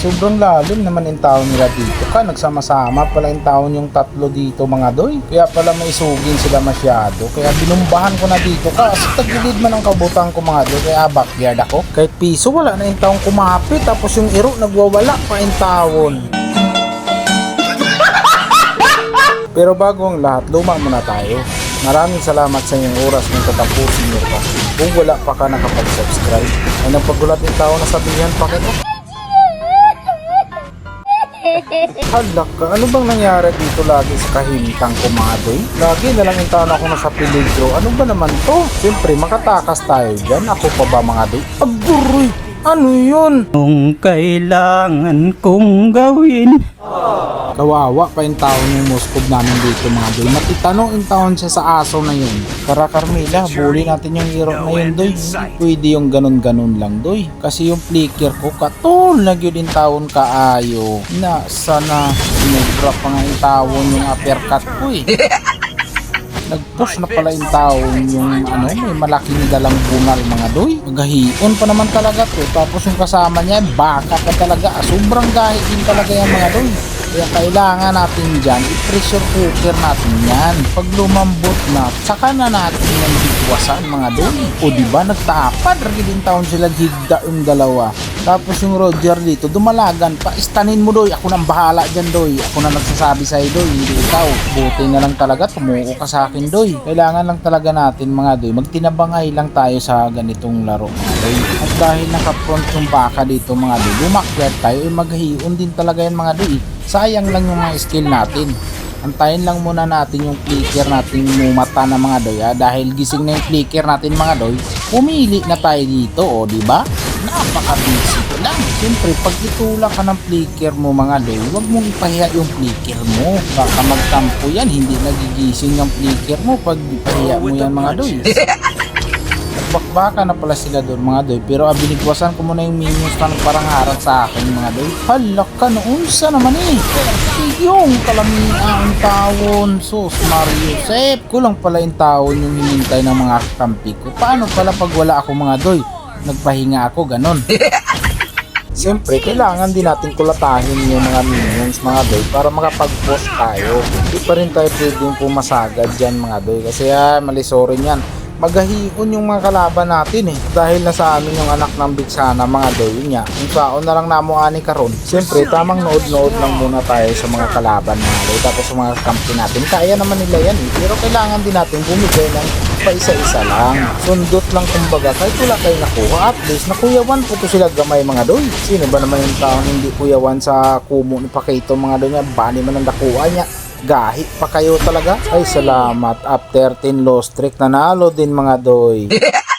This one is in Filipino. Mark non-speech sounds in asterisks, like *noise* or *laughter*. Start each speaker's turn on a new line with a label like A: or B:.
A: sobrang lalim naman yung taon nila dito ka. Nagsama-sama pala yung taon yung tatlo dito mga doy. Kaya pala may isugin sila masyado. Kaya binumbahan ko na dito ka. Kasi tagilid man ang kabutan ko mga doy. Kaya backyard ako. Kahit piso wala na yung taong kumapit. Tapos yung iro nagwawala pa yung taon. *laughs* Pero bago ang lahat, luma muna tayo. Maraming salamat sa inyong oras ng katapusin nyo pa. Kung wala pa ka nakapag-subscribe, ay nagpagulat yung tao na sabihan pa kita. Hala ka, ano bang nangyari dito lagi sa kahintang ko mga doy? Lagi na lang yung taon ako nasa peligro. Ano ba naman to? Siyempre, makatakas tayo dyan. Ako pa ba mga doy? Aguroy! Ano yun?
B: Kung kailangan kong gawin
A: Kawawa pa yung taon yung Moskov namin dito mga doy. Matitanong yung taon siya sa aso na yun. Tara Carmela, bully natin yung hero na yun doy. Hindi Pwede yung ganun-ganun lang doy. Kasi yung flicker ko, katon lang yun yung taon kaayo. Na sana sinubra pa nga yung taon yung uppercut ko eh. *laughs* Nag-push na pala yung taon yung ano, may malaking dalang bungal mga doy. Magahion pa naman talaga to. Tapos yung kasama niya, baka pa talaga. Ah, Sobrang gahi din talaga yung mga doy. Kaya kailangan natin dyan, i-pressure cooker natin yan. Pag lumambot na, saka na natin yung bigwasan mga doy. O di ba nagtapad, ragi din taon sila higda yung dalawa. Tapos yung Roger dito, dumalagan pa, istanin mo doy. Ako nang bahala dyan doy. Ako na nagsasabi sa'yo doy, hindi ikaw. Buti na lang talaga, tumuko ka sa akin doy. Kailangan lang talaga natin mga doy, magtinabangay lang tayo sa ganitong laro mga. At dahil nakapront yung baka dito mga doy, lumakyat tayo, eh maghihion din talaga yan mga doy. Sayang lang yung mga skill natin. Antayin lang muna natin yung clicker natin mumata na mga doy ha? dahil gising na yung clicker natin mga doy pumili na tayo dito o di ba? Napaka busy ko lang. Siyempre pag itulak ka ng clicker mo mga doy huwag mong ipahiya yung clicker mo. Baka magtampo yan hindi nagigising yung clicker mo pag ipahiya mo yan mga doy *laughs* Nagbakbaka na pala sila doon mga doy. Pero abinigwasan ko muna yung minions na nagparangaran sa akin mga doy. Hala ka noon sa naman eh. Yung kalamiang tawon. Sus Mario Sep kulang pala yung tawon yung hinintay ng mga kampi ko. Paano pala pag wala ako mga doy? Nagpahinga ako ganon. *laughs* Siyempre, kailangan din natin kulatahin yung mga minions mga doy para makapag-post tayo. Hindi pa rin tayo pwedeng pumasagad dyan mga doy. Kasi ah, malisorin yan. Magahion yung mga kalaban natin eh. Dahil nasa amin yung anak ng Bitsana mga doy nga. Yung saon na lang namo ani karon. Siyempre, tamang nood-nood lang muna tayo sa mga kalaban doy. Tapos sa mga kampi natin, kaya naman nila yan eh. Pero kailangan din natin bumigay ng pa isa-isa lang. Sundot lang kumbaga kahit wala kayo nakuha. At least nakuyawan po to sila gamay mga doy. Sino ba naman yung taong hindi kuyawan sa kumo ni Pakito mga doy niya? Bani man ang nakuha niya. Gahi pa kayo talaga. Ay salamat. After 10 lost streak nanalo din mga doy. *laughs*